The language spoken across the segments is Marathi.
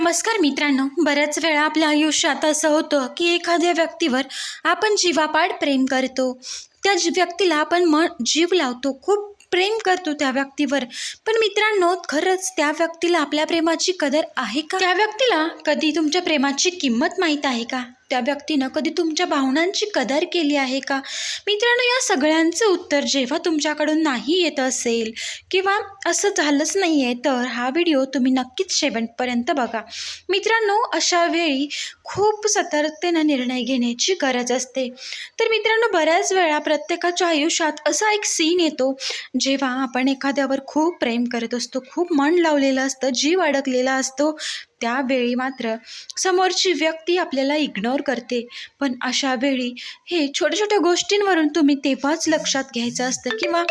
नमस्कार मित्रांनो बऱ्याच वेळा आपल्या आयुष्यात असं होतं की एखाद्या व्यक्तीवर आपण जीवापाड प्रेम करतो. त्या जी- व्यक्तीला आपण मन जीव लावतो. खूप प्रेम करतो त्या व्यक्तीवर. पण मित्रांनो खरंच त्या व्यक्तीला आपल्या प्रेमाची कदर आहे का? त्या व्यक्तीला कधी तुमच्या प्रेमाची किंमत माहीत आहे का? त्या व्यक्तीनं कधी तुमच्या भावनांची कदर केली आहे का? मित्रांनो या सगळ्यांचं उत्तर जेव्हा तुमच्याकडून नाही येत असेल किंवा असं झालंच नाही आहे तर हा व्हिडिओ तुम्ही नक्कीच शेवटपर्यंत बघा. मित्रांनो अशा वेळी खूप सतर्कतेनं निर्णय घेण्याची गरज असते. तर मित्रांनो बऱ्याच वेळा प्रत्येकाच्या आयुष्यात असा एक सीन येतो जेव्हा आपण एखाद्यावर खूप प्रेम करत असतो खूप मन लावलेलं असतं जीव अडकलेला असतो त्यावेळी मात्र समोरची व्यक्ती आपल्याला इग्नोर करते. पण अशा वेळी हे छोट्या छोट्या गोष्टींवरून तुम्ही तेव्हाच लक्षात घ्यायचं असतं किंवा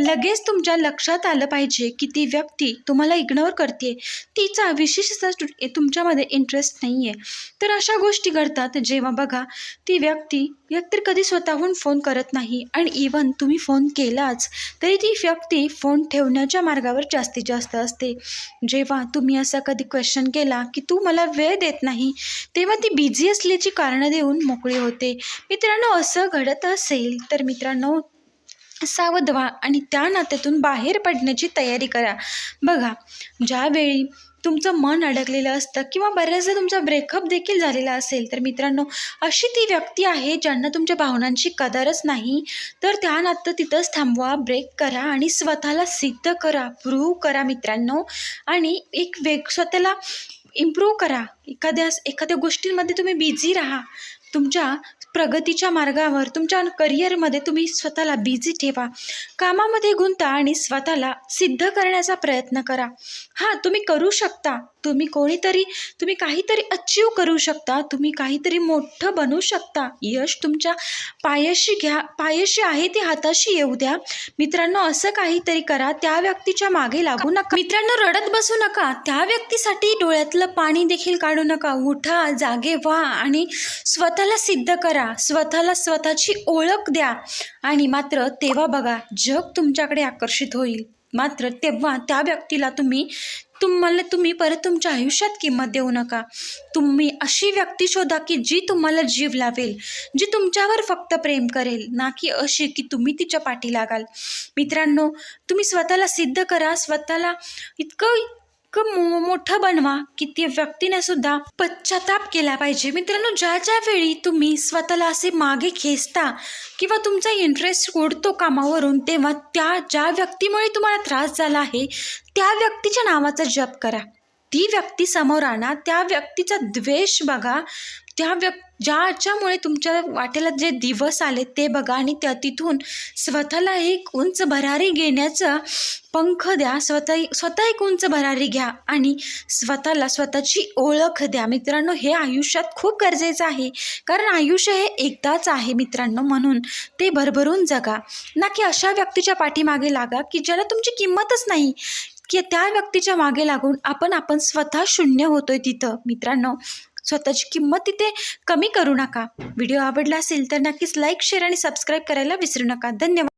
लगेच तुमच्या लक्षात आलं पाहिजे की ती व्यक्ती तुम्हाला इग्नोर करते. तिचा विशेषतः तुमच्यामध्ये इंटरेस्ट नाही आहे तर अशा गोष्टी घडतात. जेव्हा बघा ती व्यक्ती व्यक्ती कधी स्वतःहून फोन करत नाही आणि इवन तुम्ही फोन केलाच तरी ती व्यक्ती फोन ठेवण्याच्या मार्गावर जास्तीत जास्त असते. जेव्हा तुम्ही असा कधी क्वेश्चन केला की तू मला वेळ देत नाही. तेव्हा ती बिझी असल्याची कारणं देऊन मोकळी होते. मित्रांनो असं घडत असेल तर मित्रांनो सावध व्हा आणि त्या नात्यातून बाहेर पडण्याची तयारी करा. बघा ज्यावेळी तुमचं मन अडकलेलं असतं किंवा बऱ्याचदा तुमचा ब्रेकअप देखील झालेला असेल तर मित्रांनो अशी ती व्यक्ती आहे ज्यांना तुमच्या भावनांची कदरच नाही तर त्या नातं तिथंच थांबवा ब्रेक करा आणि स्वतःला सिद्ध करा प्रूव्ह करा मित्रांनो आणि एक वेग स्वतःला इम्प्रूव्ह करा. एखाद्या एखाद्या गोष्टींमध्ये तुम्ही बिझी राहा. तुमच्या प्रगतीच्या मार्गावर तुमच्या करिअरमध्ये तुम्ही स्वतःला बिझी ठेवा. कामामध्ये गुंता आणि स्वतःला सिद्ध करण्याचा प्रयत्न करा. हां तुम्ही करू शकता. तुम्ही कोणीतरी तुम्ही काहीतरी अचीव करू शकता तुम्ही काहीतरी मोठं बनू शकता. यश तुमच्या पायाशी घ्या पायाशी आहे ते हाताशी येऊ द्या. मित्रांनो असं काहीतरी करा त्या व्यक्तीच्या मागे लागू नका. मित्रांनो रडत बसू नका. त्या व्यक्तीसाठी डोळ्यातलं पाणी देखील काढू नका. उठा जागे व्हा आणि स्वतःला सिद्ध करा. स्वतःला स्वतःची ओळख द्या. आणि मात्र तेव्हा बघा जग तुमच्याकडे आकर्षित होईल. मात्र तेव्हा त्या व्यक्तीला तुम्ही तुम्हाला तुम्ही परत तुमच्या आयुष्यात किंमत देऊ नका. तुम्ही अशी व्यक्ती शोधा की जी तुम्हाला जीव लावेल जी तुमच्यावर फक्त प्रेम करेल ना की अशी की तुम्ही तिच्या पाठी लागाल. मित्रांनो तुम्ही स्वतःला सिद्ध करा स्वतःला इतकं इतकं मो मोठं बनवा की ती व्यक्तीने सुद्धा पश्चाताप केला पाहिजे. मित्रांनो ज्या ज्या वेळी तुम्ही स्वतःला असे मागे खेचता किंवा तुमचा इंटरेस्ट उडतो कामावरून तेव्हा त्या ज्या व्यक्तीमुळे तुम्हाला त्रास झाला आहे त्या व्यक्तीच्या नावाचा जप करा. ती व्यक्ती समोर आणा त्या व्यक्तीचा द्वेष बघा. त्या व्यक् ज्याच्यामुळे तुमच्या वाटेला जे दिवस आले ते बघा आणि त्या तिथून स्वतःला एक उंच भरारी घेण्याचा पंख द्या. स्वतः स्वतः एक उंच भरारी घ्या आणि स्वतःला स्वतःची ओळख द्या. मित्रांनो हे आयुष्यात खूप गरजेचं आहे. कारण आयुष्य हे एकदाच आहे मित्रांनो म्हणून ते भरभरून जगा. ना की अशा व्यक्तीच्या पाठीमागे लागा की ज्याला तुमची किंमतच नाही. की त्या व्यक्तीच्या मागे लागून आपण आपण स्वतः शून्य होतोय तिथं. मित्रांनो स्वतःची किंमत तिथे कमी करू नका. व्हिडिओ आवडला असेल तर नक्कीच लाईक शेअर आणि सबस्क्राईब करायला विसरू नका. धन्यवाद.